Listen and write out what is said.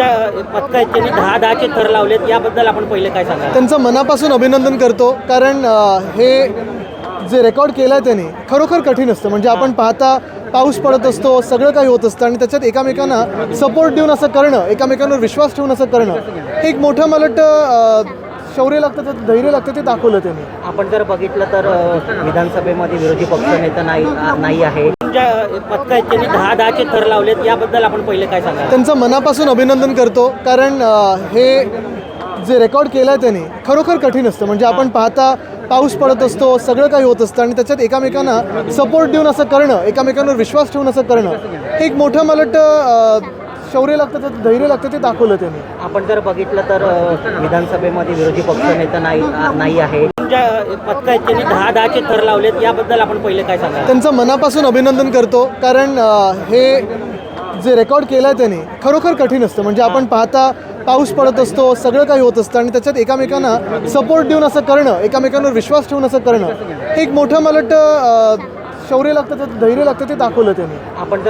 पथक त्यांनी दहा दहाचे थर लावलेत याबद्दल आपण पहिले काय सांगा त्यांचं मनापासून अभिनंदन करतो कारण अ, हे जे रेकॉर्ड केलं आहे त्यांनी खरोखर कठीण असतं. म्हणजे आपण पाहता पाऊस पडत असतो सगळं काही होत असतं आणि त्याच्यात एकामेकांना सपोर्ट देऊन असं करणं एकामेकांवर विश्वास ठेवून असं करणं हे एक मोठं मला वाटतं अ, शौर्य लागतं त्यात धैर्य लागतं ते दाखवलं त्यांनी. आपण जर बघितलं तर अ, विधानसभेमध्ये विरोधी पक्षनेता नाही नाही आहे. ज्या पथक आहेत त्यांनी दहा दहाचे थर लावलेत याबद्दल आपण पहिले काय सांगा त्यांचं मनापासून अभिनंदन करतो कारण अ, हे जे रेकॉर्ड केलं आहे त्यांनी खरोखर कठीण असतं. म्हणजे आपण पाहता पाऊस पडत असतो सगळं काही होत असतं आणि त्याच्यात एकामेकांना सपोर्ट देऊन असं करणं एकामेकांवर विश्वास ठेवून असं करणं हे एक मोठं मला वाटतं अ, शौर्य लागतं त्यात धैर्य लागतं ते दाखवलं त्यांनी. आपण जर बघितलं तर अ, विधानसभेमध्ये विरोधी पक्षनेता नाही नाही आहे. ज्या पथक आहेत त्यांनी दहा दहाचे थर लावलेत याबद्दल आपण पहिले काय सांगा त्यांचं मनापासून अभिनंदन करतो कारण अ, हे जे रेकॉर्ड केलं आहे त्यांनी खरोखर कठीण असतं. म्हणजे आपण पाहता पाऊस पडत असतो सगळं काही होत असतं आणि त्याच्यात एकामेकांना सपोर्ट देऊन असं करणं एकामेकांवर विश्वास ठेवून असं करणं हे एक मोठं मला वाटतं अ, शौर्य लागतं त्यात धैर्य लागतं ते दाखवलं त्यांनी. आपण जर